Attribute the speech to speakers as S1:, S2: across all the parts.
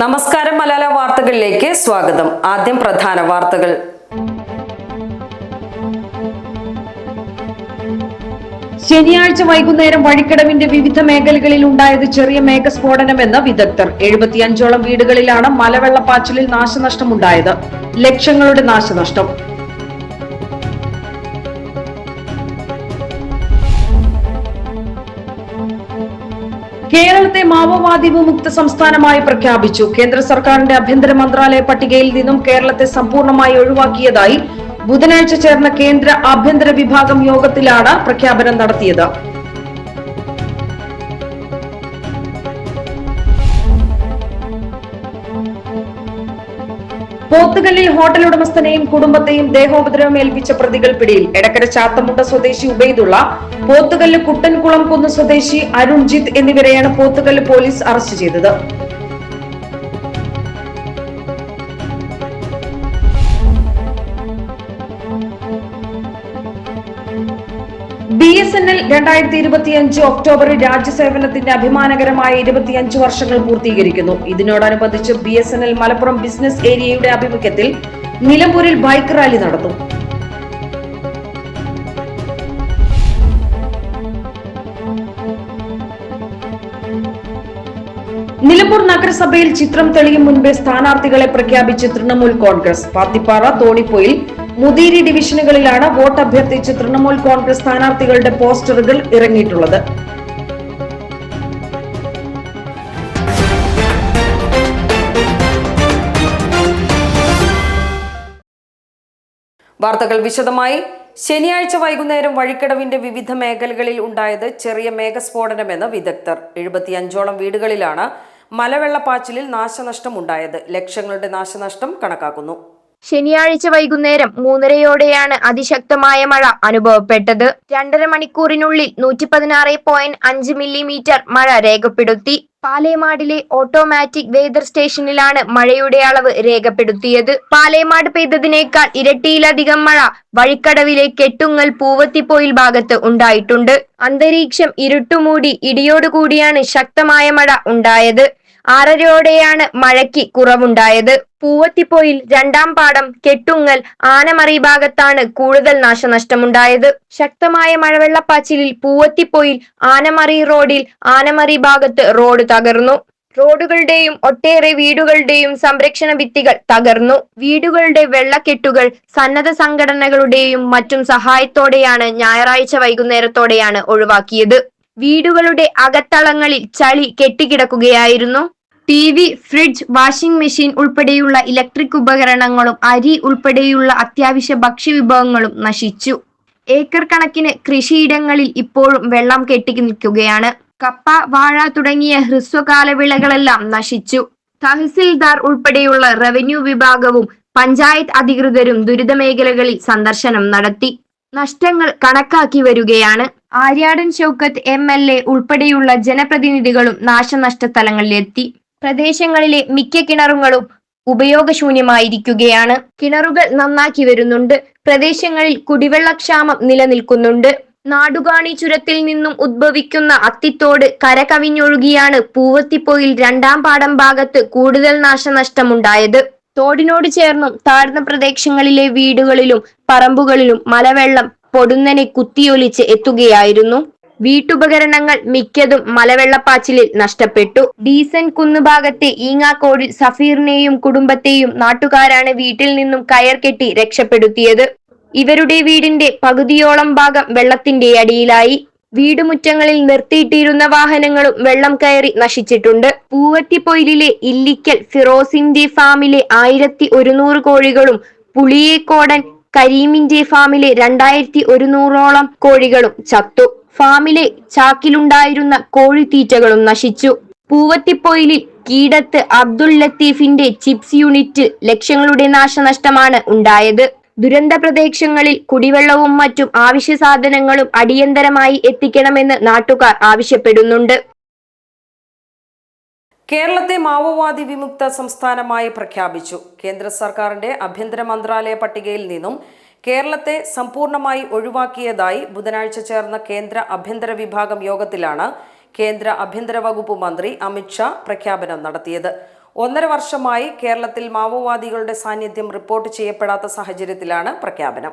S1: നമസ്കാരം മലയാള വാർത്തകളിലേക്ക് സ്വാഗതം. ആദ്യം പ്രധാന വാർത്തകൾ.
S2: ശനിയാഴ്ച വൈകുന്നേരം വഴിക്കടവിന്റെ വിവിധ മേഖലകളിൽ ഉണ്ടായത് ചെറിയ മേഘസ്ഫോടനമെന്ന് വിദഗ്ധർ. എഴുപത്തിയഞ്ചോളം വീടുകളിലാണ് മലവെള്ളപ്പാച്ചിലിൽ നാശനഷ്ടമുണ്ടായത്. ലക്ഷങ്ങളുടെ നാശനഷ്ടം. കേരളത്തെ മാവോവാദി വിമുക്ത സംസ്ഥാനമായി പ്രഖ്യാപിച്ചു. കേന്ദ്ര സർക്കാരിന്റെ ആഭ്യന്തര മന്ത്രാലയ പട്ടികയിൽ നിന്നും കേരളത്തെ സമ്പൂർണമായി ഒഴിവാക്കിയതായി ബുധനാഴ്ച ചേർന്ന കേന്ദ്ര ആഭ്യന്തര വിഭാഗം യോഗത്തിലാണ് പ്രഖ്യാപനം നടത്തിയത്. പോത്തുകല്ലിൽ ഹോട്ടൽ ഉടമസ്ഥനെയും കുടുംബത്തെയും ദേഹോപദ്രവം ഏൽപ്പിച്ച പ്രതികൾ പിടിയിൽ. എടക്കര ചാത്തമുട്ട സ്വദേശി ഉബൈദുള്ള പോത്തുകല്ല് കുട്ടൻകുളം കുന്ന് സ്വദേശി അരുൺജിത്ത് എന്നിവരെയാണ് പോത്തുകല്ല് പോലീസ് അറസ്റ്റ് ചെയ്തത്. എസ് എൻ എൽ രണ്ടായിരത്തി ഇരുപത്തിയഞ്ച് ഒക്ടോബറിൽ രാജ്യസേവനത്തിന്റെ അഭിമാനകരമായ ഇരുപത്തിയഞ്ച് വർഷങ്ങൾ പൂർത്തീകരിക്കുന്നു. ഇതിനോടനുബന്ധിച്ച് B S N L Malappuram business ഏരിയയുടെ ആഭിമുഖ്യത്തിൽ നിലമ്പൂരിൽ ബൈക്ക് റാലി നടത്തും നിലമ്പൂർ നഗരസഭയിൽ ചിത്രം തെളിയും മുൻപേ സ്ഥാനാർത്ഥികളെ പ്രഖ്യാപിച്ച് തൃണമൂൽ കോൺഗ്രസ് പാത്തിപ്പാറ തോണിപ്പൊയിൽ മുതിരി ഡിവിഷനുകളിലാണ് വോട്ട് അഭ്യർത്ഥിച്ച് തൃണമൂൽ കോൺഗ്രസ് സ്ഥാനാർത്ഥികളുടെ പോസ്റ്ററുകൾ ഇറങ്ങിയിട്ടുള്ളത്.
S1: വാർത്തകൾ വിശദമായി. ശനിയാഴ്ച വൈകുന്നേരം വഴിക്കടവിന്റെ വിവിധ മേഖലകളിൽ ഉണ്ടായത് ചെറിയ മേഘസ്ഫോടനമെന്ന് വിദഗ്ധർ. എഴുപത്തിയഞ്ചോളം വീടുകളിലാണ് മലവെള്ളപ്പാച്ചിലിൽ നാശനഷ്ടം ഉണ്ടായത് ലക്ഷങ്ങളുടെ നാശനഷ്ടം കണക്കാക്കുന്നു.
S3: ശനിയാഴ്ച വൈകുന്നേരം മൂന്നരയോടെയാണ് അതിശക്തമായ മഴ അനുഭവപ്പെട്ടത്. രണ്ടര മണിക്കൂറിനുള്ളിൽ നൂറ്റി പതിനാറ് പോയിന്റ് അഞ്ച് മില്ലിമീറ്റർ മഴ രേഖപ്പെടുത്തി. പാലേമാടിലെ ഓട്ടോമാറ്റിക് വേദർ സ്റ്റേഷനിലാണ് മഴയുടെ അളവ് രേഖപ്പെടുത്തിയത്. പാലേമാട് പെയ്തതിനേക്കാൾ ഇരട്ടിയിലധികം മഴ വഴിക്കടവിലെ കെട്ടുങ്ങൽ പൂവത്തിപ്പോയിൽ ഭാഗത്ത് ഉണ്ടായിട്ടുണ്ട്. അന്തരീക്ഷം ഇരുട്ടുമൂടി ഇടിയോടുകൂടിയാണ് ശക്തമായ മഴ ഉണ്ടായത്. ആറരയോടെയാണ് മഴയ്ക്ക് കുറവുണ്ടായത്. പൂവത്തിപ്പോയിൽ രണ്ടാം പാടം കെട്ടുങ്ങൽ ആനമറി ഭാഗത്താണ് കൂടുതൽ നാശനഷ്ടമുണ്ടായത്. ശക്തമായ മഴവെള്ളപ്പാച്ചിലിൽ പൂവത്തിപ്പോയിൽ ആനമറി റോഡിൽ ആനമറി ഭാഗത്ത് റോഡ് തകർന്നു. റോഡുകളുടെയും ഒട്ടേറെ വീടുകളുടെയും സംരക്ഷണ ഭിത്തികൾ തകർന്നു. വീടുകളുടെ വെള്ളക്കെട്ടുകൾ സന്നദ്ധ സംഘടനകളുടെയും മറ്റും സഹായത്തോടെയാണ് ഞായറാഴ്ച വൈകുന്നേരത്തോടെയാണ് ഒഴിവാക്കിയത്. വീടുകളുടെ അകത്തളങ്ങളിൽ ചളി കെട്ടിക്കിടക്കുകയായിരുന്നു. T V fridge washing machine ഉൾപ്പെടെയുള്ള ഇലക്ട്രിക് ഉപകരണങ്ങളും അരി ഉൾപ്പെടെയുള്ള അത്യാവശ്യ ഭക്ഷ്യവിഭവങ്ങളും നശിച്ചു. ഏക്കർ കണക്കിന് കൃഷിയിടങ്ങളിൽ ഇപ്പോഴും വെള്ളം കെട്ടി നിൽക്കുകയാണ്. കപ്പ വാഴ തുടങ്ങിയ ഹ്രസ്വകാല വിളകളെല്ലാം നശിച്ചു. തഹസിൽദാർ ഉൾപ്പെടെയുള്ള റവന്യൂ വിഭാഗവും പഞ്ചായത്ത് അധികൃതരും ദുരിത മേഖലകളിൽ സന്ദർശനം നടത്തി. നഷ്ടങ്ങൾ കണക്കാക്കി വരികയാണ്. Aryadan Shoukath M L A ഉൾപ്പെടെയുള്ള ജനപ്രതിനിധികളും നാശനഷ്ട സ്ഥലങ്ങളിലെത്തി. പ്രദേശങ്ങളിലെ മിക്ക കിണറുകളും ഉപയോഗശൂന്യമായിരിക്കുകയാണ്. കിണറുകൾ നന്നാക്കി വരുന്നുണ്ട്. പ്രദേശങ്ങളിൽ കുടിവെള്ളക്ഷാമം നിലനിൽക്കുന്നുണ്ട്. നാടുകാണി ചുരത്തിൽ നിന്നും ഉദ്ഭവിക്കുന്ന അത്തിത്തോട് കരകവിഞ്ഞൊഴുകിയാണ് പൂവത്തിപ്പോയിൽ രണ്ടാം പാടം ഭാഗത്ത് കൂടുതൽ നാശനഷ്ടമുണ്ടായത്. തോടിനോട് ചേർന്നും താഴ്ന്ന പ്രദേശങ്ങളിലെ വീടുകളിലും പറമ്പുകളിലും മലവെള്ളം പൊടുന്നനെ കുത്തിയൊലിച്ച് എത്തുകയായിരുന്നു. വീട്ടുപകരണങ്ങൾ മിക്കതും മലവെള്ളപ്പാച്ചിലിൽ നഷ്ടപ്പെട്ടു. ഡീസൻ കുന്നുഭാഗത്തെ ഈങ്ങാക്കോടിൽ സഫീറിനെയും കുടുംബത്തെയും നാട്ടുകാരാണ് വീട്ടിൽ നിന്നും കയർ കെട്ടി രക്ഷപ്പെടുത്തിയത്. ഇവരുടെ വീടിന്റെ പകുതിയോളം ഭാഗം വെള്ളത്തിന്റെ അടിയിലായി. വീടുമുറ്റങ്ങളിൽ നിർത്തിയിട്ടിരുന്ന വാഹനങ്ങളും വെള്ളം കയറി നശിച്ചിട്ടുണ്ട്. പൂവത്തിപ്പൊയിലിലെ ഇല്ലിക്കൽ ഫിറോസിന്റെ ഫാമിലെ ആയിരത്തി ഒരുന്നൂറ് കോഴികളും പുളിയേക്കോടൻ കരീമിന്റെ ഫാമിലെ രണ്ടായിരത്തി ഒരുന്നൂറോളം കോഴികളും ചത്തു. ഫാമിലെ ചാക്കിലുണ്ടായിരുന്ന കോഴിത്തീറ്റകളും നശിച്ചു. പൂവത്തിപ്പൊയിലിൽ കീടത്ത് അബ്ദുൽ ലത്തീഫിന്റെ ചിപ്സ് യൂണിറ്റിൽ ലക്ഷങ്ങളുടെ നാശനഷ്ടമാണ് ഉണ്ടായത്. ദുരന്ത പ്രദേശങ്ങളിൽ കുടിവെള്ളവും മറ്റും ആവശ്യ സാധനങ്ങളും അടിയന്തരമായി എത്തിക്കണമെന്ന് നാട്ടുകാർ ആവശ്യപ്പെടുന്നുണ്ട്.
S1: കേരളത്തെ മാവോവാദി വിമുക്ത സംസ്ഥാനമായി പ്രഖ്യാപിച്ചു. കേന്ദ്ര സർക്കാരിന്റെ ആഭ്യന്തര മന്ത്രാലയ പട്ടികയിൽ നിന്നും കേരളത്തെ സമ്പൂർണമായി ഒഴിവാക്കിയതായി ബുധനാഴ്ച ചേർന്ന കേന്ദ്ര ആഭ്യന്തര വിഭാഗം യോഗത്തിലാണ് കേന്ദ്ര ആഭ്യന്തര വകുപ്പ് മന്ത്രി അമിത്ഷാ പ്രഖ്യാപനം നടത്തിയത്. ഒന്നര വർഷമായി കേരളത്തിൽ മാവോവാദികളുടെ സാന്നിധ്യം റിപ്പോർട്ട് ചെയ്യപ്പെടാത്ത സാഹചര്യത്തിലാണ് പ്രഖ്യാപനം.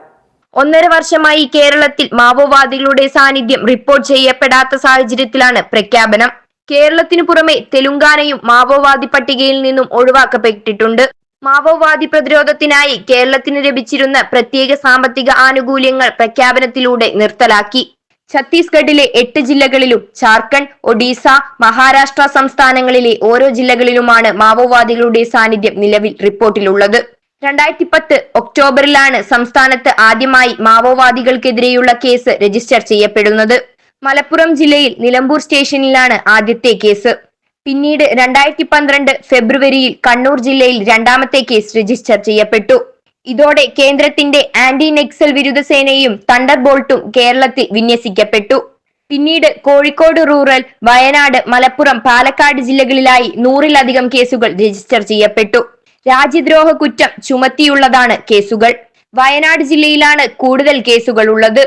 S3: ഒന്നര വർഷമായി കേരളത്തിൽ മാവോവാദികളുടെ സാന്നിധ്യം റിപ്പോർട്ട് ചെയ്യപ്പെടാത്ത സാഹചര്യത്തിലാണ് പ്രഖ്യാപനം. കേരളത്തിനു പുറമെ തെലുങ്കാനയും മാവോവാദി പട്ടികയിൽ നിന്നും ഒഴിവാക്കപ്പെട്ടിട്ടുണ്ട്. മാവോവാദി പ്രതിരോധത്തിനായി കേരളത്തിന് ലഭിച്ചിരുന്ന പ്രത്യേക സാമ്പത്തിക ആനുകൂല്യങ്ങൾ പ്രഖ്യാപനത്തിലൂടെ നിർത്തലാക്കി. ഛത്തീസ്ഗഡിലെ എട്ട് ജില്ലകളിലും ജാർഖണ്ഡ് ഒഡീസ മഹാരാഷ്ട്ര സംസ്ഥാനങ്ങളിലെ ഓരോ ജില്ലകളിലുമാണ് മാവോവാദികളുടെ സാന്നിധ്യം നിലവിൽ റിപ്പോർട്ടിലുള്ളത്. രണ്ടായിരത്തി പത്ത് ഒക്ടോബറിലാണ് സംസ്ഥാനത്ത് ആദ്യമായി മാവോവാദികൾക്കെതിരെയുള്ള കേസ് രജിസ്റ്റർ ചെയ്യപ്പെടുന്നത്. മലപ്പുറം ജില്ലയിൽ നിലമ്പൂർ സ്റ്റേഷനിലാണ് ആദ്യത്തെ കേസ്. പിന്നീട് രണ്ടായിരത്തി പന്ത്രണ്ട് ഫെബ്രുവരിയിൽ കണ്ണൂർ ജില്ലയിൽ രണ്ടാമത്തെ കേസ് രജിസ്റ്റർ ചെയ്യപ്പെട്ടു. ഇതോടെ കേന്ദ്രത്തിന്റെ ആന്റി നെക്സൽ വിരുദ്ധ സേനയും തണ്ടർ ബോൾട്ടും കേരളത്തിൽ വിന്യസിക്കപ്പെട്ടു. പിന്നീട് കോഴിക്കോട് റൂറൽ വയനാട് മലപ്പുറം പാലക്കാട് ജില്ലകളിലായി നൂറിലധികം കേസുകൾ രജിസ്റ്റർ ചെയ്യപ്പെട്ടു. രാജ്യദ്രോഹ കുറ്റം ചുമത്തിയുള്ളതാണ് കേസുകൾ. വയനാട് ജില്ലയിലാണ് കൂടുതൽ കേസുകൾ ഉള്ളത്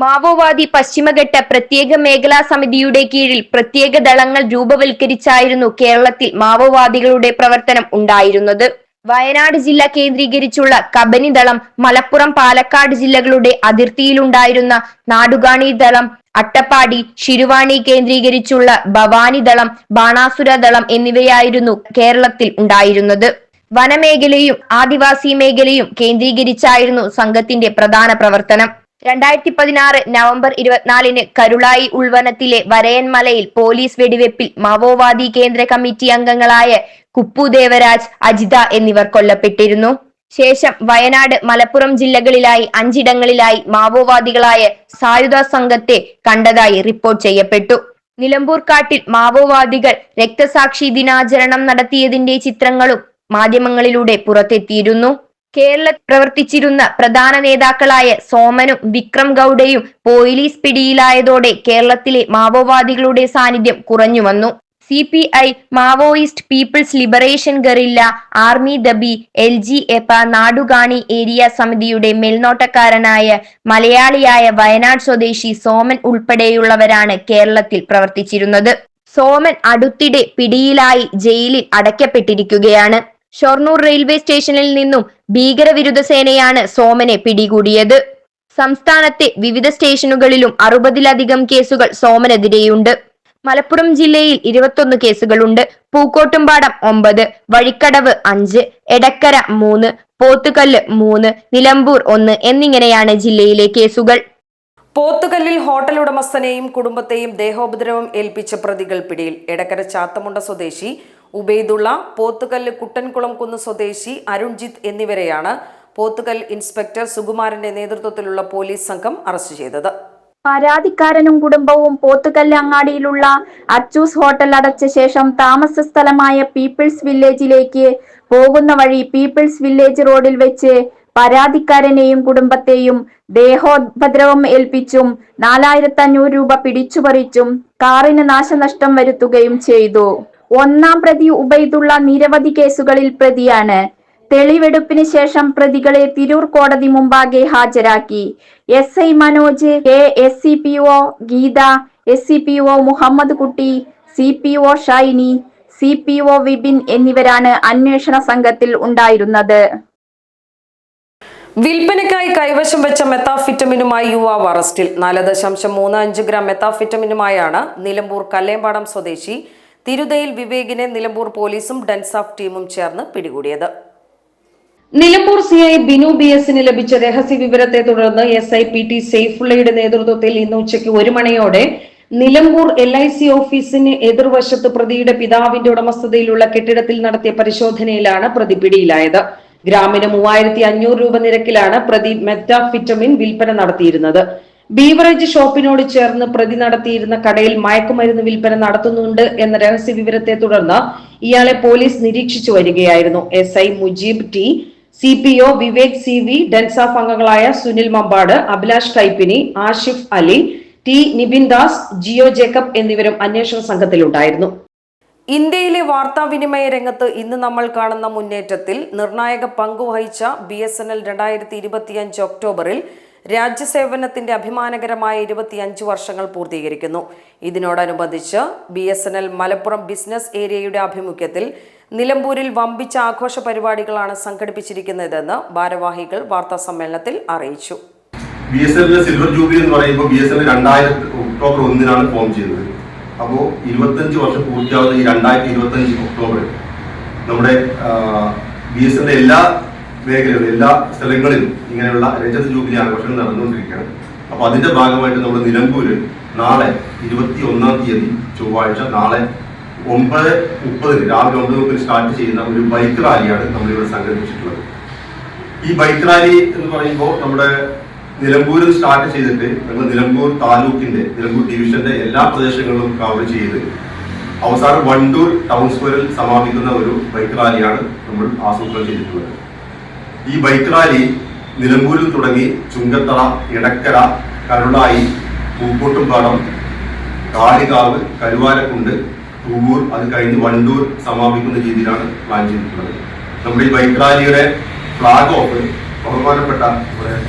S3: മാവോവാദി പശ്ചിമഘട്ട പ്രത്യേക മേഖലാ സമിതിയുടെ കീഴിൽ പ്രത്യേക ദളങ്ങൾ രൂപവൽക്കരിച്ചായിരുന്നു കേരളത്തിൽ മാവോവാദികളുടെ പ്രവർത്തനം ഉണ്ടായിരുന്നത്. വയനാട് ജില്ല കേന്ദ്രീകരിച്ചുള്ള കബനി ദളം മലപ്പുറം പാലക്കാട് ജില്ലകളുടെ അതിർത്തിയിലുണ്ടായിരുന്ന നാടുകാണി ദളം അട്ടപ്പാടി ശിരുവാണി കേന്ദ്രീകരിച്ചുള്ള ഭവാനി ദളം ബാണാസുര ദളം എന്നിവയായിരുന്നു കേരളത്തിൽ ഉണ്ടായിരുന്നത്. വനമേഖലയും ആദിവാസി മേഖലയും കേന്ദ്രീകരിച്ചായിരുന്നു സംഘത്തിന്റെ പ്രധാന പ്രവർത്തനം. രണ്ടായിരത്തി പതിനാറ് നവംബർ ഇരുപത്തിനാലിന് കരുളായി ഉൾവനത്തിലെ വരയൻമലയിൽ പോലീസ് വെടിവെപ്പിൽ മാവോവാദി കേന്ദ്ര കമ്മിറ്റി അംഗങ്ങളായ കുപ്പു ദേവരാജ് അജിത എന്നിവർ കൊല്ലപ്പെട്ടിരുന്നു. ശേഷം വയനാട് മലപ്പുറം ജില്ലകളിലായി അഞ്ചിടങ്ങളിലായി മാവോവാദികളായ സായുധ സംഘത്തെ കണ്ടതായി റിപ്പോർട്ട് ചെയ്യപ്പെട്ടു. നിലമ്പൂർ കാട്ടിൽ മാവോവാദികൾ രക്തസാക്ഷി ദിനാചരണം നടത്തിയതിന്റെ ചിത്രങ്ങളും മാധ്യമങ്ങളിലൂടെ പുറത്തെത്തിയിരുന്നു. കേരളത്തിൽ പ്രവർത്തിച്ചിരുന്ന പ്രധാന നേതാക്കളായ സോമനും വിക്രം ഗൌഡയും പോലീസ് പിടിയിലായതോടെ കേരളത്തിലെ മാവോവാദികളുടെ സാന്നിധ്യം കുറഞ്ഞു വന്നു. C P I Maoist People's Liberation Guerrilla Army ദബി L G എപ നാടുകാണി ഏരിയ സമിതിയുടെ മേൽനോട്ടക്കാരനായ മലയാളിയായ വയനാട് സ്വദേശി സോമൻ ഉൾപ്പെടെയുള്ളവരാണ് കേരളത്തിൽ പ്രവർത്തിച്ചിരുന്നത്. സോമൻ അടുത്തിടെ പിടിയിലായി ജയിലിൽ അടയ്ക്കപ്പെട്ടിരിക്കുകയാണ്. ഷൊർണൂർ റെയിൽവേ സ്റ്റേഷനിൽ നിന്നും ഭീകരവിരുദ്ധ സേനയാണ് സോമനെ പിടികൂടിയത്. സംസ്ഥാനത്തെ വിവിധ സ്റ്റേഷനുകളിലും അറുപതിലധികം കേസുകൾ സോമനെതിരെയുണ്ട്. മലപ്പുറം ജില്ലയിൽ ഇരുപത്തൊന്ന് കേസുകളുണ്ട്. പൂക്കോട്ടുംപാടം ഒമ്പത് വഴിക്കടവ് അഞ്ച് എടക്കര മൂന്ന് പോത്തുകല്ല് മൂന്ന് നിലമ്പൂർ ഒന്ന് എന്നിങ്ങനെയാണ് ജില്ലയിലെ കേസുകൾ.
S1: പോത്തുകല്ലിൽ ഹോട്ടൽ ഉടമസ്ഥനെയും കുടുംബത്തെയും ദേഹോപദ്രവം ഏൽപ്പിച്ച പ്രതികൾ പിടിയിൽ. എടക്കര ചാത്തമുണ്ട സ്വദേശി ഉബൈദുള്ള പോത്തുകല്ല് കുട്ടൻകുളം കുന്ന് സ്വദേശി അരുൺജിത്ത് എന്നിവരെയാണ് പോത്തുകൽ ഇൻസ്പെക്ടർ സുകുമാരന്റെ നേതൃത്വത്തിലുള്ള പോലീസ് സംഘം അറസ്റ്റ് ചെയ്തത്.
S4: പരാതിക്കാരനും കുടുംബവും പോത്തുകല്ല് അങ്ങാടിയിലുള്ള അച്ചൂസ് ഹോട്ടൽ അടച്ച ശേഷം താമസ സ്ഥലമായ പീപ്പിൾസ് വില്ലേജിലേക്ക് പോകുന്ന വഴി പീപ്പിൾസ് വില്ലേജ് റോഡിൽ വെച്ച് പരാതിക്കാരനെയും കുടുംബത്തെയും ദേഹോപദ്രവം ഏൽപ്പിച്ചും നാലായിരത്തി അഞ്ഞൂറ് രൂപ പിടിച്ചുപറിച്ചും കാറിന് നാശനഷ്ടം വരുത്തുകയും ചെയ്തു. ഒന്നാം പ്രതി ഉബൈദുള്ള നിരവധി കേസുകളിൽ പ്രതിയാണ്. തെളിവെടുപ്പിന് ശേഷം പ്രതികളെ തിരൂർ കോടതി മുമ്പാകെ ഹാജരാക്കി. S I Manoj K S C P O Geetha S C P O Muhammad Kutty C P O Shyni C P O Vipin എന്നിവരാണ് അന്വേഷണ സംഘത്തിൽ ഉണ്ടായിരുന്നത്.
S1: വിൽപ്പനയ്ക്കായി കൈവശം വെച്ച മെത്താഫിറ്റമിനുമായി യുവാവ് അറസ്റ്റിൽ. നാല് ദശാംശം മൂന്ന് അഞ്ച് ഗ്രാം മെത്താഫിറ്റമിനുമായാണ് നിലമ്പൂർ കല്ലേമ്പാടം സ്വദേശി തിരുതയിൽ വിവേകിനെ നിലമ്പൂർ പോലീസും ഡെൻസാഫ് ടീമും ചേർന്ന് പിടികൂടിയത്.
S2: Nilambur C I Binu B എസിന് ലഭിച്ച രഹസ്യ വിവരത്തെ തുടർന്ന് എസ് ഐ പി ടി സെയ്ഫുള്ളയുടെ നേതൃത്വത്തിൽ ഇന്ന് ഉച്ചയ്ക്ക് ഒരു മണിയോടെ നിലമ്പൂർ എൽ ഐ സി ഓഫീസിന് എതിർവശത്ത് പ്രതിയുടെ പിതാവിന്റെ ഉടമസ്ഥതയിലുള്ള കെട്ടിടത്തിൽ നടത്തിയ പരിശോധനയിലാണ് പ്രതി പിടിയിലായത്. ഗ്രാമിന് മൂവായിരത്തി അഞ്ഞൂറ് രൂപ നിരക്കിലാണ് പ്രതി മെറ്റാഫിറ്റമിൻ വിൽപ്പന നടത്തിയിരുന്നത്. ബീവറേജ് ഷോപ്പിനോട് ചേർന്ന് പ്രതി നടത്തിയിരുന്ന കടയിൽ മയക്കുമരുന്ന് വിൽപ്പന നടത്തുന്നുണ്ട് എന്ന രഹസ്യ വിവരത്തെ തുടർന്ന് ഇയാളെ പോലീസ് നിരീക്ഷിച്ചു വരികയായിരുന്നു. S I Mujeeb T C P O Vivek C V DANSAF അംഗങ്ങളായ സുനിൽ മമ്പാട് അഭിലാഷ് കൈപ്പിനി ആഷിഫ് അലി ടി നിബിൻ ദാസ് ജിയോ ജേക്കബ് എന്നിവരും അന്വേഷണ സംഘത്തിലുണ്ടായിരുന്നു.
S1: ഇന്ത്യയിലെ വാർത്താവിനിമയ രംഗത്ത് ഇന്ന് നമ്മൾ കാണുന്ന മുന്നേറ്റത്തിൽ നിർണായക പങ്കുവഹിച്ച ബി എസ് എൻ എൽ രണ്ടായിരത്തി ഇരുപത്തിയഞ്ച് ഒക്ടോബറിൽ രാജ്യസേവനത്തിന്റെ അഭിമാനകരമായ ഇരുപത്തിയഞ്ച് വർഷങ്ങൾ പൂർത്തീകരിക്കുന്നു. ഇതിനോടനുബന്ധിച്ച് B S N L Malappuram business ഏരിയയുടെ ആഭിമുഖ്യത്തിൽ നിലമ്പൂരിൽ വമ്പിച്ച ആഘോഷ പരിപാടികളാണ് സംഘടിപ്പിച്ചിരിക്കുന്നതെന്ന് ഭാരവാഹികൾ വാർത്താ സമ്മേളനത്തിൽ അറിയിച്ചു.
S5: ബി എസ് എല്ലിന്റെ സിൽവർ ജൂബിലി എന്ന് പറയുമ്പോൾ ബി എസ് എൽ രണ്ടായിരത്തി ഒക്ടോബർ ഒന്നിനാണ് ഫോം ചെയ്തത്. അപ്പോൾ ഇരുപത്തഞ്ച് വർഷം പൂർത്തിയാവുന്ന ഈ രണ്ടായിരത്തി ഇരുപത്തഞ്ച് ഒക്ടോബറിൽ നമ്മുടെ ബി എസ് എല്ലാ മേഖലകളിലും എല്ലാ സ്ഥലങ്ങളിലും ഇങ്ങനെയുള്ള രജത ജൂബിലി ആഘോഷങ്ങൾ നടന്നുകൊണ്ടിരിക്കുകയാണ്. അപ്പോൾ അതിന്റെ ഭാഗമായിട്ട് നമ്മൾ നിലമ്പൂര് നാളെ ഇരുപത്തി ഒന്നാം തീയതി ചൊവ്വാഴ്ച നാളെ ഒമ്പത് മുപ്പതിന് രാവിലെ ഒമ്പത് മുപ്പതിന് സ്റ്റാർട്ട് ചെയ്യുന്ന ഒരു ബൈക്ക് റാലിയാണ് നമ്മളിവിടെ സംഘടിപ്പിച്ചിട്ടുള്ളത്. ഈ ബൈക്ക് റാലി എന്ന് പറയുമ്പോൾ നമ്മുടെ നിലമ്പൂരിൽ സ്റ്റാർട്ട് ചെയ്തിട്ട് നമ്മൾ നിലമ്പൂർ താലൂക്കിന്റെ നിലമ്പൂർ ഡിവിഷന്റെ എല്ലാ പ്രദേശങ്ങളിലും കവർ ചെയ്ത് അവസാനം വണ്ടൂർ ടൗൺ സ്ക്വയറിൽ സമാപിക്കുന്ന ഒരു ബൈക്ക് റാലിയാണ് നമ്മൾ ആസൂത്രണം ചെയ്തിട്ടുള്ളത്. ഈ ബൈക്ക് റാലി നിലമ്പൂരിൽ തുടങ്ങി ചുങ്കത്തറ ഇടക്കര കരുളായി പൂക്കോട്ടുംപാടം കാളികാവ് കരുവാരക്കുണ്ട് തൂവൂർ അത് കഴിഞ്ഞ് വണ്ടൂർ സമാപിക്കുന്ന രീതിയിലാണ് പ്ലാൻ ചെയ്തിട്ടുള്ളത്. നമ്മുടെ ഈ ബൈക്ക് റാലിയുടെ ഫ്ലാഗ് ഓഫ് ബഹുമാനപ്പെട്ട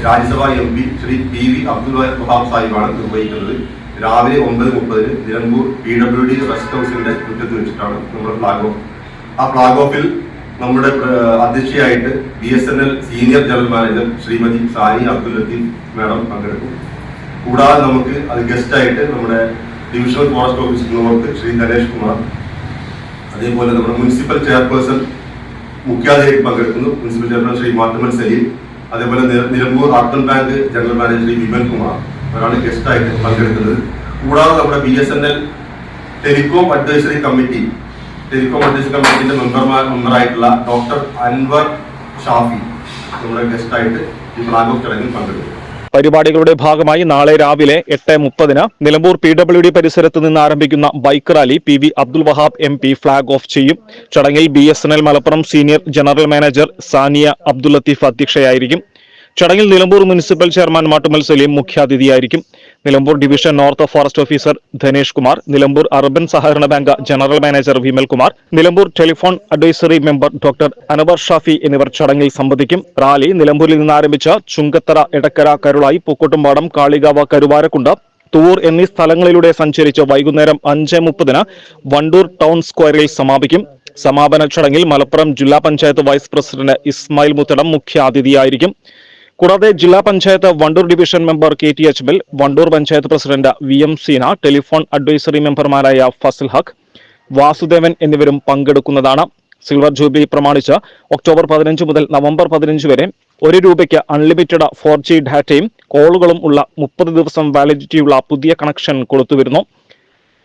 S5: Rajya Sabha M P Shri P V Abdul Wahab സാഹിബാണ് നിർവഹിക്കുന്നത്. രാവിലെ ഒമ്പത് മുപ്പതിന് Nilambur P W D rest ഹൗസിന്റെ മുറ്റത്ത് വെച്ചിട്ടാണ് നമ്മുടെ ഫ്ലാഗ് ഓഫ് ആ ഫ്ലാഗ് ഓഫിൽ നമ്മുടെ അധ്യക്ഷയായിട്ട് B S N L senior general manager Shrimati Sani Abdul Latheef madam പങ്കെടുക്കും. കൂടാതെ നമുക്ക് അത് ഗസ്റ്റായിട്ട് നമ്മുടെ divisional forest officer north Shri Ganesh Kumar അതേപോലെ നമ്മുടെ മുനിസിപ്പൽ ചെയർപേഴ്സൺ മുഖ്യാതിഥിയായി പങ്കെടുക്കുന്നു മുനിസിപ്പൽ ചെയർമാൻ ശ്രീ മാത്തമൻ സലീം അതേപോലെ നില- Nilambur urban bank general manager Shri Viman Kumar അവരാണ് ഗസ്റ്റായിട്ട് പങ്കെടുക്കുന്നത്. കൂടാതെ നമ്മുടെ B S N L telecom advisory committee telecom adjust കമ്മിറ്റിന്റെ മെമ്പർമാർ മെമ്പറായിട്ടുള്ള ഡോക്ടർ അൻവർ ഷാഫി നമ്മുടെ ഗസ്റ്റായിട്ട് ഈ ഫ്ലാഗ് ഓഫ് ചടങ്ങിൽ പങ്കെടുക്കും
S6: പരിപാടികളുടെ ഭാഗമായി നാളെ രാവിലെ എട്ട് മുപ്പതിന് നിലമ്പൂർ പി ഡബ്ല്യു ഡി പരിസരത്ത് നിന്ന് ആരംഭിക്കുന്ന bike rally P V Abdul Wahab M P flag off ചെയ്യും. ചടങ്ങിൽ B S N L Malappuram senior general manager Sania Abdul Latheef അധ്യക്ഷയായിരിക്കും. ചടങ്ങിൽ Nilambur municipal chairman Mattummal Saleem മുഖ്യാതിഥിയായിരിക്കും. Nilambur division north forest officer Dhanesh Kumar Nilambur urban സഹകരണ bank general manager Vimal Kumar Nilambur telephone advisory member doctor Anvar Shafi എന്നിവർ ചടങ്ങിൽ സംബന്ധിക്കും. Rally നിലമ്പൂരിൽ നിന്ന് ആരംഭിച്ച ചുങ്കത്തറ എടക്കര കരുളായി പൂക്കോട്ടുംപാടം കാളികാവ കരുവാരക്കുണ്ട് തൂർ എന്നീ സ്ഥലങ്ങളിലൂടെ സഞ്ചരിച്ച് വൈകുന്നേരം അഞ്ച് മുപ്പതിന് വണ്ടൂർ ടൗൺ സ്ക്വയറിൽ സമാപിക്കും. സമാപന ചടങ്ങിൽ മലപ്പുറം ജില്ലാ പഞ്ചായത്ത് വൈസ് പ്രസിഡന്റ് ഇസ്മായിൽ മുത്തടം മുഖ്യാതിഥിയായിരിക്കും. കൂടാതെ ജില്ലാ panchayat Wandoor division member K T H bill Wandoor panchayat president V M Seena telephone advisory മെമ്പർമാരായ ഫസിൽ ഹക്ക് വാസുദേവൻ എന്നിവരും പങ്കെടുക്കുന്നതാണ്. സിൽവർ ജൂബിലി പ്രമാണിച്ച് ഒക്ടോബർ പതിനഞ്ച് മുതൽ നവംബർ പതിനഞ്ച് വരെ ഒരു രൂപയ്ക്ക് അൺലിമിറ്റഡ് ഫോർ ജി ഡാറ്റയും കോളുകളും ഉള്ള മുപ്പത് ദിവസം വാലിഡിറ്റിയുള്ള പുതിയ കണക്ഷൻ കൊടുത്തുവരുന്നു.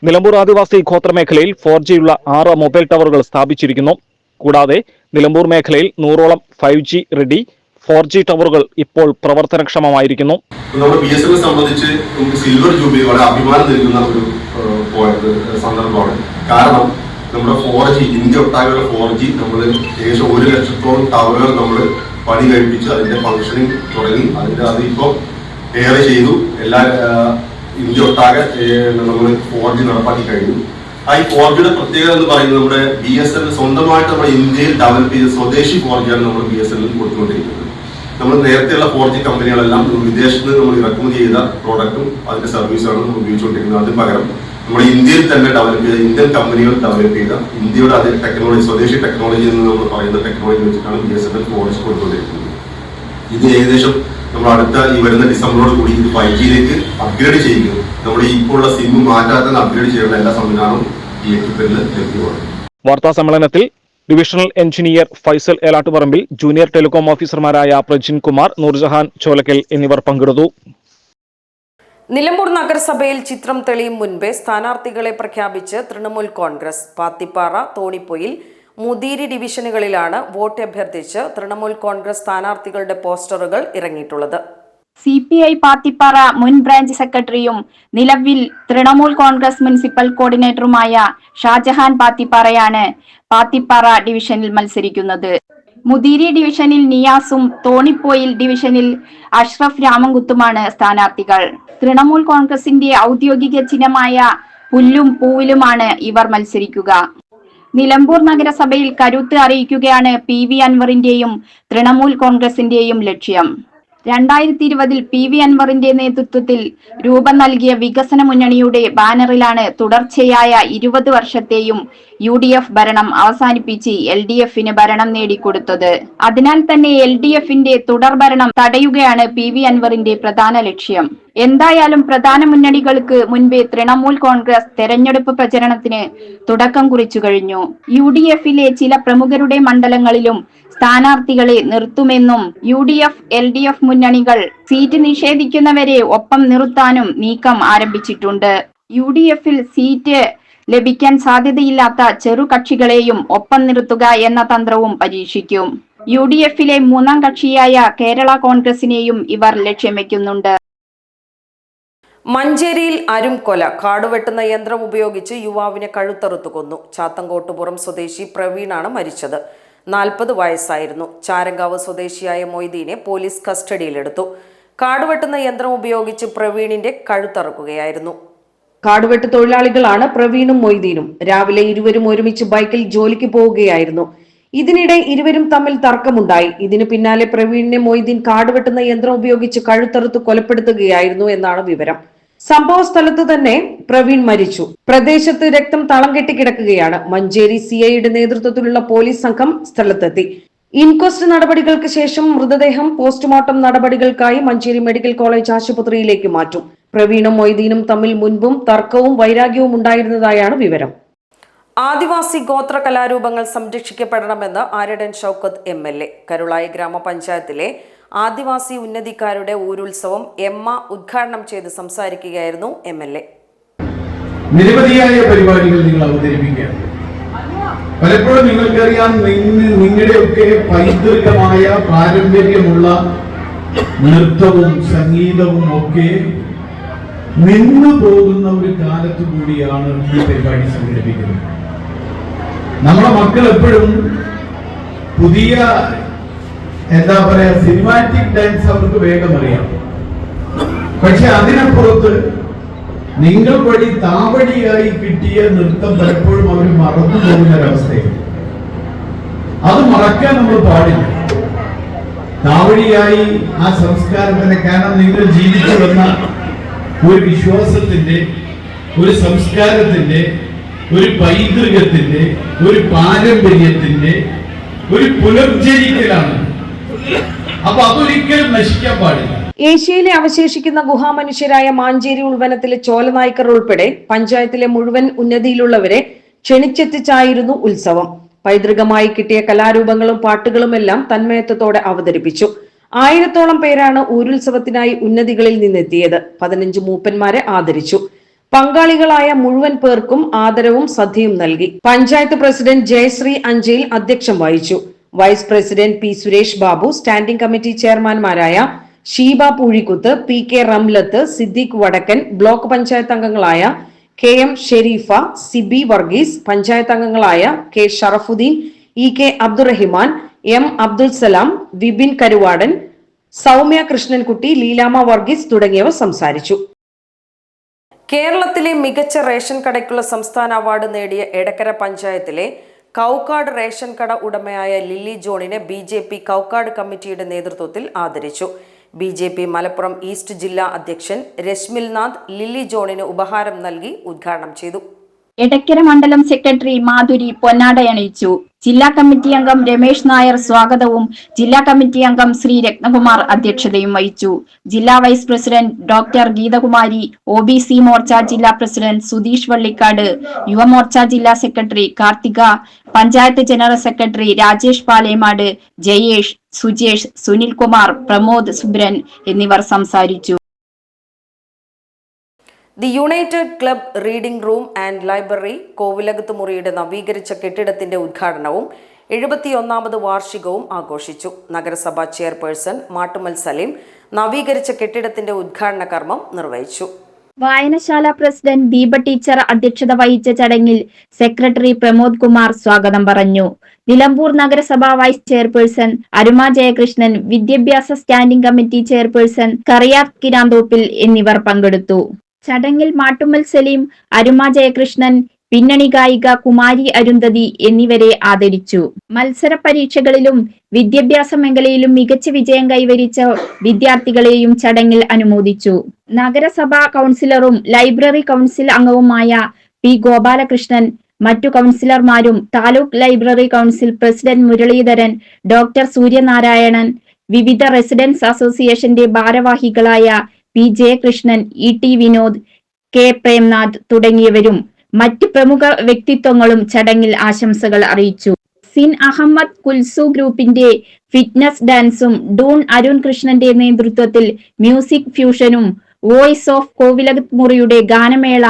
S6: നിലമ്പൂർ ആദിവാസി ഗോത്ര മേഖലയിൽ ഫോർ ജിയുള്ള ആറ് മൊബൈൽ ടവറുകൾ സ്ഥാപിച്ചിരിക്കുന്നു. കൂടാതെ നിലമ്പൂർ മേഖലയിൽ നൂറോളം five G ready four G ടവറുകൾ ഇപ്പോൾ പ്രവർത്തനക്ഷമമായിരിക്കുന്നു.
S5: നമ്മുടെ ബി എസ് എന്നെ സംബന്ധിച്ച് നമുക്ക് സിൽവർ ജൂബിലി വളരെ അഭിമാനം നൽകുന്ന ഒരു സന്ദർഭമാണ്. കാരണം നമ്മുടെ ഫോർ ജി ഇന്ത്യ ഒട്ടാകെയുള്ള ഫോർ ജി നമ്മൾ ഏകദേശം ഒരു ലക്ഷത്തോളം ടവറുകൾ നമ്മൾ പണി കഴിപ്പിച്ച് അതിന്റെ ഫംഗ്ഷനിങ് തുടങ്ങി. അതിന്റെ അത് ഇപ്പോൾ ഏറെ ചെയ്തു. എല്ലാ ഇന്ത്യ ഒട്ടാകെ നമ്മൾ ഫോർ ജി നടപ്പാക്കി കഴിഞ്ഞു. ആ ഈ ഫോർ ജിയുടെ പ്രത്യേകത എന്ന് പറയുന്നത് നമ്മുടെ ബി എസ് എൻ സ്വന്തമായിട്ട് നമ്മുടെ ഇന്ത്യയിൽ ഡെവലപ്പ് ചെയ്ത സ്വദേശി ഫോർ ജിയാണ് നമ്മൾ ബി എസ് എൽ കൊടുത്തുകൊണ്ടിരിക്കുന്നത്. നമ്മൾ നേരത്തെയുള്ള ഫോർ ജി കമ്പനികളെല്ലാം വിദേശത്ത് നമ്മൾ ഇറക്കുമതി ചെയ്ത പ്രോഡക്റ്റും അതിന്റെ സർവീസുകളും നമ്മൾ ഉപയോഗിച്ചുകൊണ്ടിരിക്കുന്നത്. അതിന് പകരം നമ്മുടെ ഇന്ത്യയിൽ തന്നെ ഡെവലപ്പ് ചെയ്ത ഇന്ത്യൻ കമ്പനികൾ ഡെവലപ്പ് ചെയ്ത ഇന്ത്യയുടെ അതേ ടെക്നോളജി സ്വദേശി ടെക്നോളജി എന്ന് നമ്മൾ പറയുന്ന ടെക്നോളജി വെച്ചിട്ടാണ് B S N L four G കൊടുത്തുകൊണ്ടിരിക്കുന്നത് ഇത് ഏകദേശം നമ്മൾ അടുത്ത ഈ വരുന്ന ഡിസംബറോട് കൂടി ഇത് ഫൈവ് ജിയിലേക്ക് അപ്ഗ്രേഡ് ചെയ്യുകയും നമ്മുടെ ഇപ്പോൾ ഉള്ള സിം മാറ്റാത്ത അപ്ഗ്രേഡ് ചെയ്യേണ്ട എല്ലാ സംവിധാനവും ഈ എക്യുപ്മെന്റിൽ ലഭ്യമാണ്.
S6: വാർത്താ സമ്മേളനത്തിൽ divisional engineer Faisal Elattuparambil junior telecom ഓഫീസർമാരായ പ്രജിൻ കുമാർ നൂർജഹാൻ ചോലക്കൽ എന്നിവർ പങ്കെടുത്തു.
S1: നിലമ്പൂർ നഗരസഭയിൽ ചിത്രം തെളിയും മുൻപേ സ്ഥാനാർത്ഥികളെ പ്രഖ്യാപിച്ച് തൃണമൂൽ കോൺഗ്രസ് പാത്തിപ്പാറ തോണിപ്പൊയിൽ മുതിരി ഡിവിഷനുകളിലാണ് വോട്ട് അഭ്യർത്ഥിച്ച് തൃണമൂൽ കോൺഗ്രസ് സ്ഥാനാർത്ഥികളുടെ പോസ്റ്ററുകൾ ഇറങ്ങിയിട്ടുള്ളത്.
S4: സി പി ഐ പാത്തിപ്പാറ മുൻ ബ്രാഞ്ച് സെക്രട്ടറിയും നിലവിൽ തൃണമൂൽ കോൺഗ്രസ് മുനിസിപ്പൽ കോർഡിനേറ്ററുമായ ഷാജഹാൻ പാത്തിപ്പാറയാണ് പാത്തിപ്പാറ ഡിവിഷനിൽ മത്സരിക്കുന്നത്. മുതിരി ഡിവിഷനിൽ നിയാസും തോണിപ്പോയിൽ ഡിവിഷനിൽ അഷ്റഫ് രാമൻകുത്തുമാണ് സ്ഥാനാർത്ഥികൾ. തൃണമൂൽ കോൺഗ്രസിന്റെ ഔദ്യോഗിക ചിഹ്നമായ പുല്ലും പൂവിലുമാണ് ഇവർ മത്സരിക്കുക. നിലമ്പൂർ നഗരസഭയിൽ കരുത്ത് അറിയിക്കുകയാണ് പി വി അൻവറിന്റെയും തൃണമൂൽ കോൺഗ്രസിന്റെയും ലക്ഷ്യം. രണ്ടായിരത്തി ഇരുപതിൽ പി വി അൻവറിന്റെ നേതൃത്വത്തിൽ രൂപം നൽകിയ വികസന മുന്നണിയുടെ ബാനറിലാണ് തുടർച്ചയായ ഇരുപത് വർഷത്തെയും യു ഡി എഫ് ഭരണം അവസാനിപ്പിച്ച് എൽ ഡി എഫിന് ഭരണം നേടിക്കൊടുത്തത്. അതിനാൽ തന്നെ എൽ ഡി എഫിന്റെ തുടർ ഭരണം തടയുകയാണ് പി വി അൻവറിന്റെ പ്രധാന ലക്ഷ്യം. എന്തായാലും പ്രധാന മുന്നണികൾക്ക് മുൻപേ തൃണമൂൽ കോൺഗ്രസ് തെരഞ്ഞെടുപ്പ് പ്രചരണത്തിന് തുടക്കം കുറിച്ചു കഴിഞ്ഞു. യു ഡി എഫിലെ ചില പ്രമുഖരുടെ മണ്ഡലങ്ങളിലും സ്ഥാനാർത്ഥികളെ നിർത്തുമെന്നും U D F L D F മുന്നണികൾ സീറ്റ് നിഷേധിക്കുന്നവരെ ഒപ്പം നിർത്താനും നീക്കം ആരംഭിച്ചിട്ടുണ്ട്. യു ഡി എഫിൽ സീറ്റ് ലഭിക്കാൻ സാധ്യതയില്ലാത്ത ചെറു കക്ഷികളെയും ഒപ്പം നിർത്തുക എന്ന തന്ത്രവും പരീക്ഷിക്കും. യു ഡി എഫിലെ മൂന്നാം കക്ഷിയായ കേരള കോൺഗ്രസിനെയും ഇവർ ലക്ഷ്യം വെക്കുന്നുണ്ട്
S1: മഞ്ചേരിയിൽ അരുംകൊല കാടുവെട്ടുന്ന യന്ത്രം ഉപയോഗിച്ച് യുവാവിനെ കഴുത്തറുത്തു കൊന്നു. ചാത്തങ്കോട്ടുപുറം സ്വദേശി പ്രവീണാണ് മരിച്ചത്. നാൽപ്പത് വയസ്സായിരുന്നു. ചാരങ്കാവ് സ്വദേശിയായ മൊയ്തീനെ പോലീസ് കസ്റ്റഡിയിലെടുത്തു. കാടുവെട്ടുന്ന യന്ത്രം ഉപയോഗിച്ച് പ്രവീണിന്റെ കഴുത്തറുക്കുകയായിരുന്നു.
S2: കാടുവെട്ട് തൊഴിലാളികളാണ് പ്രവീണും മൊയ്തീനും. രാവിലെ ഇരുവരും ഒരുമിച്ച് ബൈക്കിൽ ജോലിക്ക് പോവുകയായിരുന്നു. ഇതിനിടെ ഇരുവരും തമ്മിൽ തർക്കമുണ്ടായി. ഇതിനു പിന്നാലെ പ്രവീണിനെ മൊയ്തീൻ കാടുവെട്ടുന്ന യന്ത്രം ഉപയോഗിച്ച് കഴുത്തറുത്ത് കൊലപ്പെടുത്തുകയായിരുന്നു എന്നാണ് വിവരം. സംഭവ സ്ഥലത്ത് തന്നെ പ്രവീൺ മരിച്ചു. പ്രദേശത്ത് രക്തം തളം കെട്ടി കിടക്കുകയാണ്. മഞ്ചേരി സി ഐയുടെ നേതൃത്വത്തിലുള്ള പോലീസ് സംഘം സ്ഥലത്തെത്തി. ഇൻക്വസ്റ്റ് നടപടികൾക്ക് ശേഷം മൃതദേഹം പോസ്റ്റ്മോർട്ടം നടപടികൾക്കായി മഞ്ചേരി മെഡിക്കൽ കോളേജ് ആശുപത്രിയിലേക്ക് മാറ്റും. പ്രവീണും മൊയ്തീനും തമ്മിൽ മുൻപും തർക്കവും വൈരാഗ്യവും ഉണ്ടായിരുന്നതായാണ് വിവരം.
S1: ആദിവാസി ഗോത്ര കലാരൂപങ്ങൾ സംരക്ഷിക്കപ്പെടണമെന്ന് Aryadan Shoukath M L A. Karulai ഗ്രാമപഞ്ചായത്തിലെ ആദിവാസി ഉന്നതിക്കാരുടെ ഊരുത്സവം എമ്മ ഉദ്ഘാടനം ചെയ്ത് സംസാരിക്കുകയായിരുന്നു എം എൽ എ.
S7: നിരവധിയായ പരിപാടികൾ നിങ്ങൾ അവതരിപ്പിക്കുകയാണ്. പലപ്പോഴും നിങ്ങൾക്കറിയാം നിങ്ങൾ നിങ്ങളുടെയൊക്കെ പൈതൃകമായ പാരമ്പര്യമുള്ള നൃത്തവും സംഗീതവും ഒക്കെ നിന്നു പോകുന്ന ഒരു കാലത്ത് കൂടിയാണ് ഈ പരിപാടി സംഘടിപ്പിക്കുന്നത്. നമ്മുടെ മക്കൾ എപ്പോഴും പുതിയ എന്താ പറയാ സിനിമാറ്റിക് ഡാൻസ് അവർക്ക് വേഗം അറിയാം. പക്ഷെ അതിനപ്പുറത്ത് നിങ്ങൾ വഴി താവടിയായി കിട്ടിയ നൃത്തം പലപ്പോഴും അവർ മറന്നു പോകുന്ന ഒരവസ്ഥയാണ്. അത് മറക്കാൻ നമ്മൾ പാടില്ല. താവടിയായി ആ സംസ്കാരത്തിന് കാരണം നിങ്ങൾ ജീവിച്ചു വന്ന ഒരു വിശ്വാസത്തിന്റെ ഒരു സംസ്കാരത്തിന്റെ ഒരു പൈതൃകത്തിന്റെ ഒരു പാരമ്പര്യത്തിന്റെ ഒരു പുനർജനിക്കലാണ് അപ്പൊ അതൊരിക്കലും നശിക്കാൻ പാടില്ല.
S2: ഏഷ്യയിലെ അവശേഷിക്കുന്ന ഗുഹാമനുഷ്യരായ മാഞ്ചേരി ഉൾവനത്തിലെ ചോലനായ്ക്കർ ഉൾപ്പെടെ പഞ്ചായത്തിലെ മുഴുവൻ ഉന്നതിയിലുള്ളവരെ ക്ഷണിച്ചെത്തിച്ചായിരുന്നു ഉത്സവം. പൈതൃകമായി കിട്ടിയ കലാരൂപങ്ങളും പാട്ടുകളുമെല്ലാം തന്മയത്വത്തോടെ അവതരിപ്പിച്ചു. ആയിരത്തോളം പേരാണ് ഊരുത്സവത്തിനായി ഉന്നതികളിൽ നിന്നെത്തിയത്. പതിനഞ്ച് മൂപ്പന്മാരെ ആദരിച്ചു. പങ്കാളികളായ മുഴുവൻ പേർക്കും ആദരവും സദ്യയും നൽകി. പഞ്ചായത്ത് പ്രസിഡന്റ് ജയശ്രീ അഞ്ചയിൽ അധ്യക്ഷം വഹിച്ചു. Vice president P Suresh Babu standing committee ചെയർമാൻമാരായ Sheeba Poozhikuth P K Ramlath Siddique Vadakkan block panchayat അംഗങ്ങളായ കെ എം ഷെരീഫ സിബി വർഗീസ് പഞ്ചായത്ത് അംഗങ്ങളായ K Sharafudheen E K Abdurahiman M Abdul Salam Vipin Karuvadan Soumya Krishnankutty Leelamma Varghese തുടങ്ങിയവർ സംസാരിച്ചു.
S1: കേരളത്തിലെ മികച്ച ration കടയ്ക്കുള്ള സംസ്ഥാന award നേടിയ എടക്കര പഞ്ചായത്തിലെ Kaukkad ration കട ഉടമയായ ലില്ലി ജോണിനെ ബി ജെ പി കൗക്കാട് കമ്മിറ്റിയുടെ നേതൃത്വത്തിൽ ആദരിച്ചു. B J P Malappuram east ജില്ലാ അധ്യക്ഷൻ രശ്മിൽനാഥ് ലില്ലി ജോണിന് ഉപഹാരം നൽകി ഉദ്ഘാടനം ചെയ്തു.
S4: എടക്കര മണ്ഡലം സെക്രട്ടറി മാധുരി പൊന്നാടയണിയിച്ചു. ജില്ലാ കമ്മിറ്റി അംഗം രമേശ് നായർ സ്വാഗതവും. ജില്ലാ കമ്മിറ്റി അംഗം ശ്രീ രത്നകുമാർ അധ്യക്ഷതയും വഹിച്ചു. ജില്ലാ vice president doctor Geethakumari O B C Morcha ജില്ലാ പ്രസിഡന്റ് സുധീഷ് വള്ളിക്കാട് യുവമോർച്ച ജില്ലാ secretary Karthika panchayat general secretary Rajesh Palemad Jayesh Sujesh Sunilkumar Pramod Subran എന്നിവർ സംസാരിച്ചു.
S1: The United Club reading room and library കോവിലകത്ത് മുറിയുടെ നവീകരിച്ച കെട്ടിടത്തിന്റെ ഉദ്ഘാടനവും എഴുപത്തിയൊന്നാമത് വാർഷികവും ആഘോഷിച്ചു. നഗരസഭാ ചെയർപേഴ്സൺ മാട്ടുമൽ സലീം നവീകരിച്ച കെട്ടിടത്തിന്റെ ഉദ്ഘാടന കർമ്മം നിർവഹിച്ചു.
S4: വായനശാല പ്രസിഡന്റ് ദീപ ടീച്ചർ അധ്യക്ഷത വഹിച്ച ചടങ്ങിൽ സെക്രട്ടറി പ്രമോദ് കുമാർ സ്വാഗതം പറഞ്ഞു. നിലമ്പൂർ നഗരസഭാ വൈസ് ചെയർപേഴ്സൺ അരുമ ജയകൃഷ്ണൻ വിദ്യാഭ്യാസ standing committee chairperson Kariyath Kiranthoppil എന്നിവർ പങ്കെടുത്തു. ചടങ്ങിൽ മാട്ടുമ്മൽ സലീം അരുമ ജയകൃഷ്ണൻ പിന്നണി ഗായിക കുമാരി അരുന്ധതി എന്നിവരെ ആദരിച്ചു. മത്സര പരീക്ഷകളിലും വിദ്യാഭ്യാസ മേഖലയിലും മികച്ച വിജയം കൈവരിച്ച വിദ്യാർത്ഥികളെയും ചടങ്ങിൽ അനുമോദിച്ചു. നഗരസഭാ കൗൺസിലറും ലൈബ്രറി കൗൺസിൽ അംഗവുമായ പി ഗോപാലകൃഷ്ണൻ മറ്റു കൗൺസിലർമാരും taluk library council president Muraleedharan doctor Suryanarayanan വിവിധ റെസിഡൻസ് അസോസിയേഷന്റെ ഭാരവാഹികളായ P Jayakrishnan E T Vinod K Premnath തുടങ്ങിയവരും മറ്റ് പ്രമുഖ വ്യക്തിത്വങ്ങളും ചടങ്ങിൽ ആശംസകൾ അറിയിച്ചു. സിൻ അഹമ്മദ് കുൽസു ഗ്രൂപ്പിന്റെ ഫിറ്റ്നസ് ഡാൻസും ഡൂൺ അരുൺ കൃഷ്ണന്റെ നേതൃത്വത്തിൽ മ്യൂസിക് ഫ്യൂഷനും വോയിസ് ഓഫ് കോവിലകത്ത് മുറിയുടെ ഗാനമേള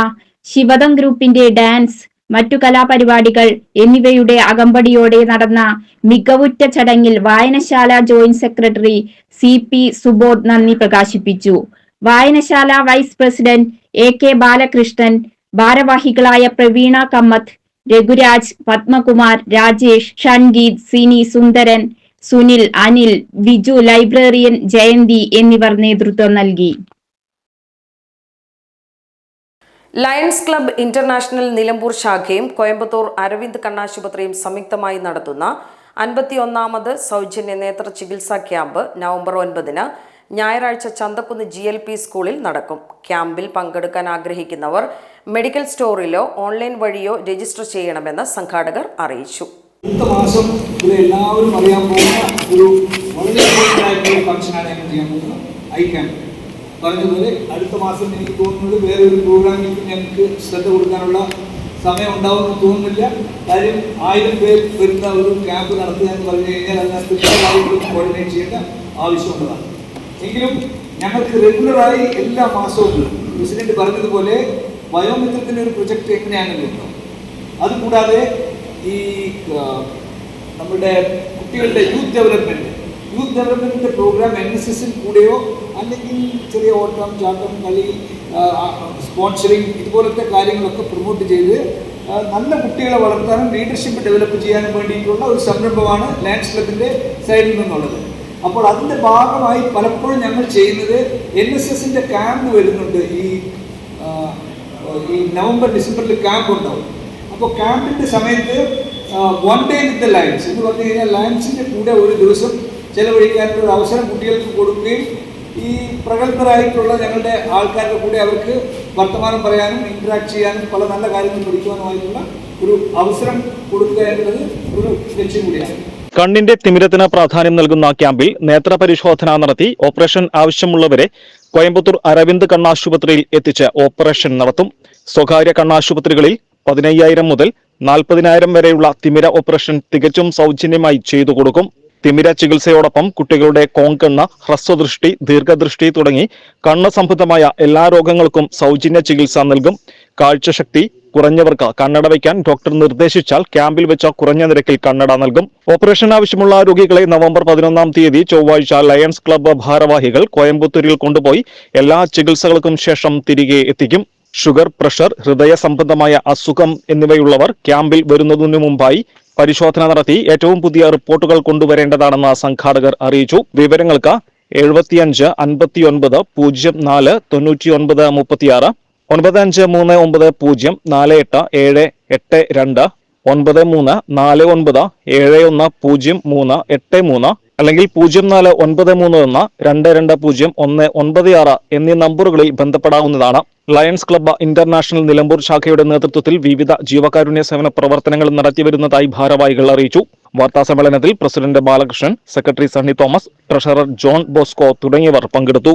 S4: ശിവദം ഗ്രൂപ്പിന്റെ ഡാൻസ് മറ്റു കലാപരിപാടികൾ എന്നിവയുടെ അകമ്പടിയോടെ നടന്ന മികവുറ്റ ചടങ്ങിൽ വായനശാല joint secretary C P Subodh നന്ദി പ്രകാശിപ്പിച്ചു. വായനശാല vice president A K Balakrishnan ഭാരവാഹികളായ പ്രവീണ കമ്മത്ത് രഘുരാജ് പത്മകുമാർ രാജേഷ് ഷൺഗീത് സിനി സുന്ദരൻ സുനിൽ അനിൽ വിജു ലൈബ്രറിയൻ ജയന്തി എന്നിവർ നേതൃത്വം നൽകി.
S1: ലയൺസ് ക്ലബ്ബ് ഇന്റർനാഷണൽ നിലമ്പൂർ ശാഖയും കോയമ്പത്തൂർ അരവിന്ദ് കണ്ണാശുപത്രിയും സംയുക്തമായി നടത്തുന്ന അൻപത്തിയൊന്നാമത് സൗജന്യ നേത്ര ചികിത്സാ ക്യാമ്പ് നവംബർ ഒൻപതിന് ഞായറാഴ്ച ചന്തക്കുന്ന് ജി എൽ പി സ്കൂളിൽ നടക്കും. ക്യാമ്പിൽ പങ്കെടുക്കാൻ ആഗ്രഹിക്കുന്നവർ മെഡിക്കൽ സ്റ്റോറിലോ ഓൺലൈൻ വഴിയോ രജിസ്റ്റർ ചെയ്യണമെന്ന് സംഘാടകർ അറിയിച്ചു.
S8: അടുത്ത മാസം ഇത് എല്ലാവരും അറിയാൻ പോകുന്ന ഒരു വളരെ ആയിട്ടുള്ള ഫംഗ്ഷനാണ് ഞങ്ങൾ ചെയ്യാൻ പോകുന്നത്. Eye camp. പറഞ്ഞതുപോലെ അടുത്ത മാസം എനിക്ക് തോന്നുന്നത് വേറെ ഒരു പ്രോഗ്രാമിൽ ഞങ്ങൾക്ക് ശ്രദ്ധ കൊടുക്കാനുള്ള സമയം ഉണ്ടാവുമെന്ന് തോന്നുന്നില്ല. കാര്യം ആയിരം പേർ വരുന്ന ഒരു ക്യാമ്പ് നടത്തുക എന്ന് പറഞ്ഞു കഴിഞ്ഞാൽ അതിനകത്ത് കോർഡിനേറ്റ് ചെയ്യേണ്ട ആവശ്യമുള്ളതാണ്. എങ്കിലും ഞങ്ങൾക്ക് റെഗുലറായി എല്ലാ മാസവും പ്രസിഡന്റ് പറഞ്ഞതുപോലെ വയോമിത്രത്തിന്റെ ഒരു പ്രൊജക്ട് എങ്ങനെയാണെങ്കിലും അതുകൂടാതെ ഈ നമ്മുടെ കുട്ടികളുടെ യൂത്ത് ഡെവലപ്മെന്റ് യൂത്ത് ഡെവലപ്മെന്റിന്റെ പ്രോഗ്രാം എൻ എസ് എസിൽ കൂടെയോ അല്ലെങ്കിൽ ചെറിയ ഓട്ടം ചാട്ടം കളി സ്പോൺസറിങ് ഇതുപോലത്തെ കാര്യങ്ങളൊക്കെ പ്രൊമോട്ട് ചെയ്ത് നല്ല കുട്ടികളെ വളർത്താനും ലീഡർഷിപ്പ് ഡെവലപ്പ് ചെയ്യാനും വേണ്ടിയിട്ടുള്ള ഒരു സംരംഭമാണ് ലാൻഡ്സ് ക്ലബിന്റെ സൈഡിൽ നിന്നുള്ളത്. അപ്പോൾ അതിന്റെ ഭാഗമായി പലപ്പോഴും ഞങ്ങൾ ചെയ്യുന്നത് എൻ എസ് എസിന്റെ ക്യാമ്പ് വരുന്നുണ്ട്. ഈ ഈ നവംബർ ഡിസംബറിൽ ക്യാമ്പ് ഉണ്ടാവും. അപ്പോൾ ക്യാമ്പിന്റെ സമയത്ത് വൺ ഡേ വിത്ത് ലയൻസ് എന്ന് പറഞ്ഞു കഴിഞ്ഞാൽ ലയൻസിന്റെ കൂടെ ഒരു ദിവസം ചെലവഴിക്കാനുള്ള ഒരു അവസരം കുട്ടികൾക്ക് കൊടുക്കുകയും ഈ പ്രഗത്ഭരായിട്ടുള്ള ഞങ്ങളുടെ ആൾക്കാരുടെ കൂടെ അവർക്ക് വർത്തമാനം പറയാനും ഇൻട്രാക്ട് ചെയ്യാനും പല നല്ല കാര്യങ്ങൾ പഠിക്കുവാനുമായിട്ടുള്ള ഒരു അവസരം കൊടുക്കുക എന്നുള്ളത് ഒരു ലക്ഷ്യം കൂടിയാണ്.
S6: കണ്ണിന്റെ തിമിരത്തിന് പ്രാധാന്യം നൽകുന്ന ക്യാമ്പിൽ നേത്രപരിശോധന നടത്തി ഓപ്പറേഷൻ ആവശ്യമുള്ളവരെ കോയമ്പത്തൂർ അരവിന്ദ് കണ്ണാശുപത്രിയിൽ എത്തിച്ച് ഓപ്പറേഷൻ നടത്തും. സ്വകാര്യ കണ്ണാശുപത്രികളിൽ പതിനയ്യായിരം മുതൽ നാൽപ്പതിനായിരം വരെയുള്ള തിമിര ഓപ്പറേഷൻ തികച്ചും സൗജന്യമായി ചെയ്തു കൊടുക്കും. തിമിര ചികിത്സയോടൊപ്പം കുട്ടികളുടെ കോങ്കണ്ണ് ഹ്രസ്വദൃഷ്ടി ദീർഘദൃഷ്ടി തുടങ്ങി കണ്ണ് സംബന്ധമായ എല്ലാ രോഗങ്ങൾക്കും സൗജന്യ ചികിത്സ നൽകും. കാഴ്ചശക്തി കുറഞ്ഞവർക്ക് കണ്ണട വയ്ക്കാൻ ഡോക്ടർ നിർദ്ദേശിച്ചാൽ ക്യാമ്പിൽ വെച്ച കുറഞ്ഞ നിരക്കിൽ കണ്ണട നൽകും. ഓപ്പറേഷൻ ആവശ്യമുള്ള രോഗികളെ നവംബർ പതിനൊന്നാം തീയതി ചൊവ്വാഴ്ച ലയൺസ് ക്ലബ്ബ് ഭാരവാഹികൾ കോയമ്പത്തൂരിൽ കൊണ്ടുപോയി എല്ലാ ചികിത്സകൾക്കും ശേഷം തിരികെ എത്തിക്കും. ഷുഗർ പ്രഷർ ഹൃദയ സംബന്ധമായ അസുഖം എന്നിവയുള്ളവർ ക്യാമ്പിൽ വരുന്നതിനു മുമ്പായി പരിശോധന നടത്തി ഏറ്റവും പുതിയ റിപ്പോർട്ടുകൾ കൊണ്ടുവരേണ്ടതാണെന്ന് സംഘാടകർ അറിയിച്ചു. വിവരങ്ങൾക്ക് എഴുപത്തിയഞ്ച് അൻപത്തിയൊൻപത് പൂജ്യം നാല് തൊണ്ണൂറ്റിയൊൻപത് മുപ്പത്തിയാറ് ഒൻപത് അഞ്ച് മൂന്ന് ഒമ്പത് പൂജ്യം നാല് എട്ട് ഏഴ് എട്ട് രണ്ട് ഒൻപത് മൂന്ന് നാല് ഒൻപത് ഏഴ് ഒന്ന് പൂജ്യം മൂന്ന് എട്ട് മൂന്ന് അല്ലെങ്കിൽ പൂജ്യം നാല് ഒൻപത് മൂന്ന് ഒന്ന് രണ്ട് രണ്ട് പൂജ്യം ഒന്ന് ഒൻപത് ആറ് എന്നീ നമ്പറുകളിൽ ബന്ധപ്പെടാവുന്നതാണ്. ലയൺസ് ക്ലബ്ബ് ഇന്റർനാഷണൽ നിലമ്പൂർ ശാഖയുടെ നേതൃത്വത്തിൽ വിവിധ ജീവകാരുണ്യ സേവന പ്രവർത്തനങ്ങൾ നടത്തിവരുന്നതായി ഭാരവാഹികൾ അറിയിച്ചു. വാർത്താസമ്മേളനത്തിൽ president Balakrishnan secretary Sunny Thomas treasurer John Bosco തുടങ്ങിയവർ പങ്കെടുത്തു.